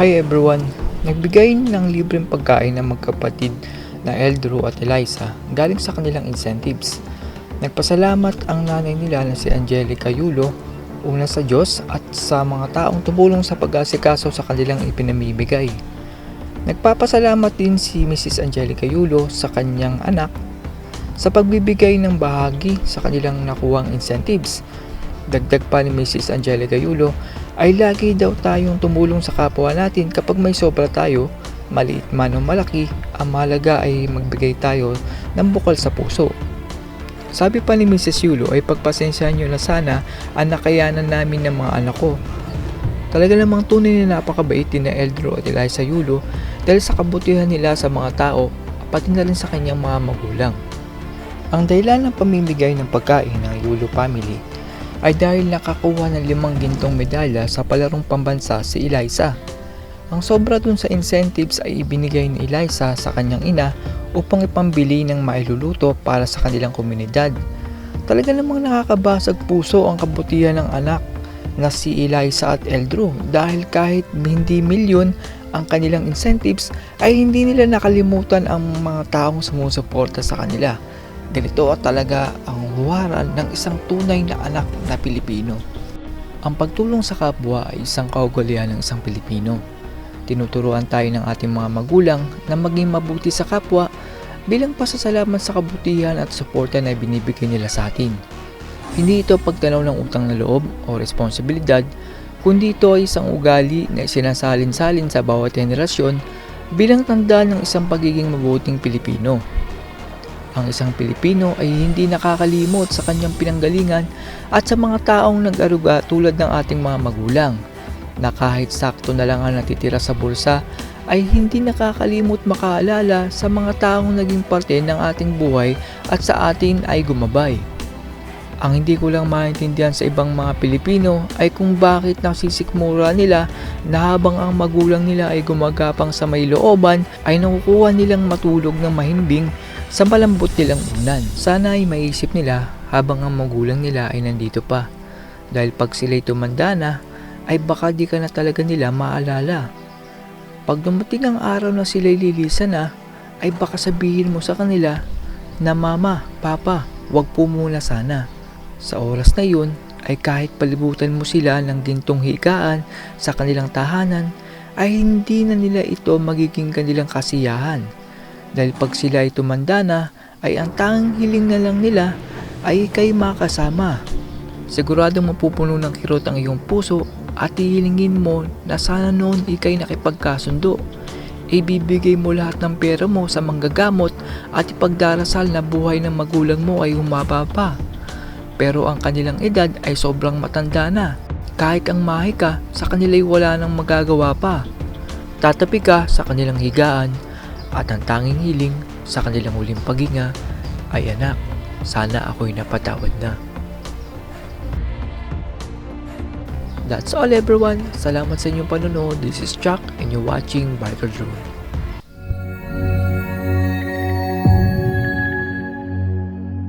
Hi everyone! Nagbigay ng libreng pagkain ng magkapatid na Eldro at Eliza galing sa kanilang incentives. Nagpasalamat ang nanay nila na si Angelica Yulo una sa Diyos at sa mga taong tumulong sa pag-asikaso sa kanilang ipinamimigay. Nagpapasalamat din si Mrs. Angelica Yulo sa kanyang anak sa pagbibigay ng bahagi sa kanilang nakuwang incentives. Dagdag pa ni Mrs. Angelica Yulo ay lagi daw tayong tumulong sa kapwa natin kapag may sobra tayo, maliit man o malaki, ang mahalaga ay magbigay tayo ng bukal sa puso. Sabi pa ni Mrs. Yulo ay pagpasensyahan nyo na sana ang nakayanan namin ng mga anak ko. Talaga namang tunay na napakabait din na Eldro at Eliza Yulo dahil sa kabutihan nila sa mga tao pati na rin sa kanyang mga magulang. Ang dahilan ng pamimigay ng pagkain ng Yulo family ay dahil nakakuha ng limang gintong medalya sa palarong pambansa si Eliza. Ang sobra dun sa incentives ay ibinigay ni Eliza sa kanyang ina upang ipambili ng mailuluto para sa kanilang komunidad. Talaga namang nakakabasag puso ang kabutihan ng anak na si Eliza at Eldro dahil kahit hindi milyon ang kanilang incentives ay hindi nila nakalimutan ang mga taong sumusuporta sa kanila. Ganito at talaga ang huwaran ng isang tunay na anak na Pilipino. Ang pagtulong sa kapwa ay isang kaugalian ng isang Pilipino. Tinuturuan tayo ng ating mga magulang na maging mabuti sa kapwa bilang pasasalamat sa kabutihan at suporta na binibigay nila sa atin. Hindi ito pagtanaw ng utang na loob o responsibilidad, kundi ito ay isang ugali na sinasalin-salin sa bawat henerasyon bilang tanda ng isang pagiging mabuting Pilipino. Ang isang Pilipino ay hindi nakakalimot sa kanyang pinanggalingan at sa mga taong nag-aruga tulad ng ating mga magulang na kahit sakto na lang ang natitira sa bulsa ay hindi nakakalimot makaalala sa mga taong naging parte ng ating buhay at sa atin ay gumabay. Ang hindi ko lang maintindihan sa ibang mga Pilipino ay kung bakit nasisikmura nila na habang ang magulang nila ay gumagapang sa may looban ay nakukuha nilang matulog ng mahimbing sa malambot nilang unan. Sana ay maisip nila habang ang magulang nila ay nandito pa. Dahil pag sila'y tumanda na, ay baka di ka na talaga nila maalala. Pag dumating ang araw na sila'y lilisan na, ay baka sabihin mo sa kanila na mama, papa, wag po muna sana. Sa oras na yun, ay kahit palibutan mo sila ng gintong higaan sa kanilang tahanan, ay hindi na nila ito magiging kanilang kasiyahan. Dahil pag sila ay tumanda na, ay ang tanging hiling na lang nila ay ikay makasama. Siguradong mapupuno ng kirot ang iyong puso at hihilingin mo na sana noon ikay nakipagkasundo. Ibibigay mo lahat ng pera mo sa manggagamot at ipagdarasal na buhay ng magulang mo ay humaba pa. Pero ang kanilang edad ay sobrang matanda na. Kahit ang mahi ka, sa kanila'y wala nang magagawa pa. Tatapi ka sa kanilang higaan at ang tanging hiling sa kanilang uling paghinga ay anak, sana ako'y napatawad na. That's all everyone. Salamat sa inyong panonood. This is Chuck and you're watching Biker Drone.